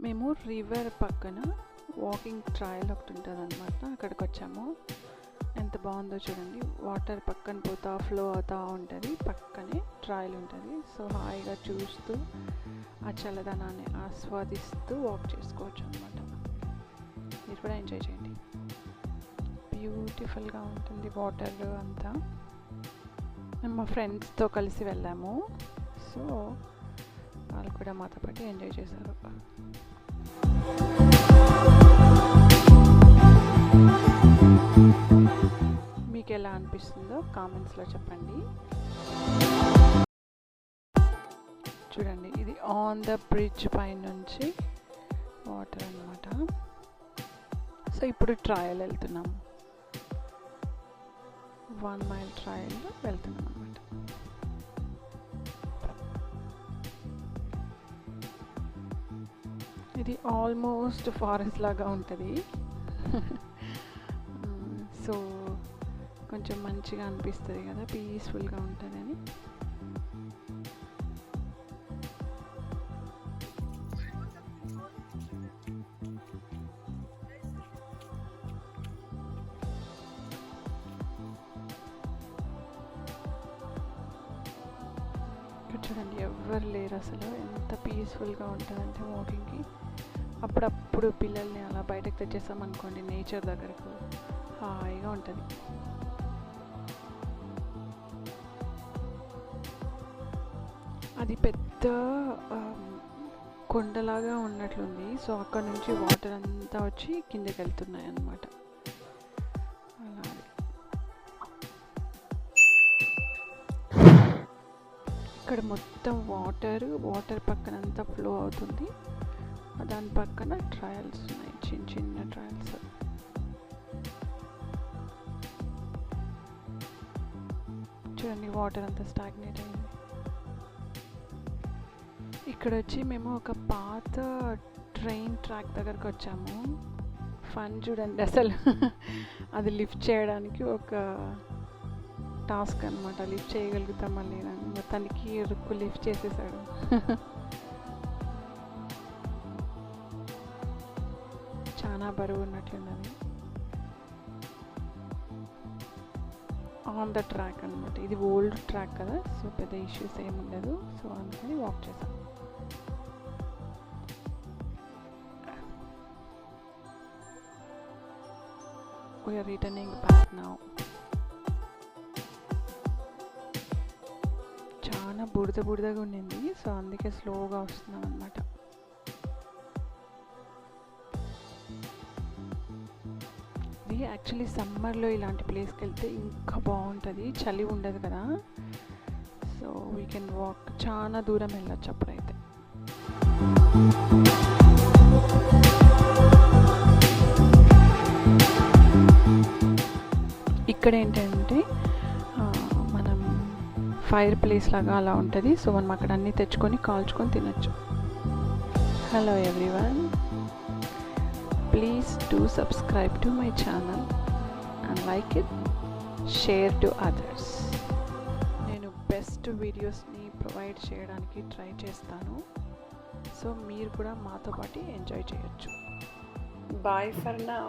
మేము రివర్ పక్కన walking trial ఒకటి ఉంటుంది అనమాట అక్కడికి వచ్చాము ఎంత బాగుందో చూడండి. వాటర్ పక్కన పోతా ఫ్లో అవుతూ ఉంటుంది. పక్కనే ట్రయల్ ఉంటుంది. సో హాయిగా చూస్తూ ఆ చల్లదనాన్ని ఆస్వాదిస్తూ వాక్ చేసుకోవచ్చు అనమాట మీరు కూడా ఎంజాయ్ చేయండి. బ్యూటిఫుల్గా ఉంటుంది వాటర్ అంతా. మేము మా ఫ్రెండ్స్తో కలిసి వెళ్ళాము. సో వాళ్ళు కూడా మాతో పాటు ఎంజాయ్ చేశారు. మీకు ఎలా అనిపిస్తుందో కామెంట్స్లో చెప్పండి. చూడండి ఇది ఆన్ ద బ్రిడ్జ్ పై నుంచి వాటర్ అనమాట సో ఇప్పుడు ట్రయల్ వెళ్తున్నాము వన్ మైల్ ట్రయల్ వెళ్తున్నాం అనమాట ఇది ఆల్మోస్ట్ ఫారెస్ట్ లాగా ఉంటుంది. సో కొంచెం మంచిగా అనిపిస్తుంది కదా పీస్ఫుల్గా ఉంటుందని. చూడండి ఎవ్వరు లేరు అసలు. ఎంత పీస్ఫుల్గా ఉంటుందంటే వాకింగ్కి అప్పుడప్పుడు పిల్లల్ని అలా బయటకు తెచ్చేసామనుకోండి నేచర్ దగ్గరకు. హాయిగా ఉంటుంది. అది పెద్ద కొండలాగా ఉన్నట్లుంది. సో అక్కడ నుంచి వాటర్ అంతా వచ్చి కిందకి వెళ్తున్నాయి అన్నమాట ఇక్కడ మొత్తం వాటర్ వాటర్ పక్కన అంతా ఫ్లో అవుతుంది. దాని పక్కన ట్రయల్స్ ఉన్నాయి చిన్న చిన్న ట్రయల్స్. చూడండి వాటర్ అంతా స్టాగ్నేట్ అయింది. ఇక్కడ వచ్చి మేము ఒక పాత ట్రైన్ ట్రాక్ దగ్గరకు వచ్చాము. ఫన్ చూడండి అసలు. అది లిఫ్ట్ చేయడానికి ఒక టాస్క్ అనమాట లిఫ్ట్ చేయగలుగుతామా లేదా మొత్తానికి రుక్కు లిఫ్ట్ చేసేసాడు. చాలా బరువు ఉన్నట్లున్నది ఆన్ ద ట్రాక్ అనమాట ఇది ఓల్డ్ ట్రాక్ కదా సో పెద్ద ఇష్యూస్ ఏమి ఉండదు. సో అందుకని వాక్ చేసాం We returning returning back now. బుడద బుడదగా ఉండింది. సో అందుకే స్లోగా వస్తున్నాం అనమాట ఇది యాక్చువల్లీ సమ్మర్లో ఇలాంటి ప్లేస్కి వెళ్తే ఇంకా బాగుంటుంది. చలి ఉండదు కదా. సో వీ కెన్ వాక్ చాలా దూరం వెళ్ళచ్చు అప్పుడైతే. ఇక్కడ ఏంటంటే ఫైర్ ప్లేస్ లాగా అలా ఉంటుంది. సో మనం అక్కడ అన్నీ తెచ్చుకొని కాల్చుకొని తినచ్చు. Hello everyone please do subscribe to my channel and like it share to others నేను బెస్ట్ వీడియోస్ని ప్రొవైడ్ చేయడానికి ట్రై చేస్తాను. సో మీరు కూడా మాతో పాటు ఎంజాయ్ చేయొచ్చు. బాయ్ ఫర్ నా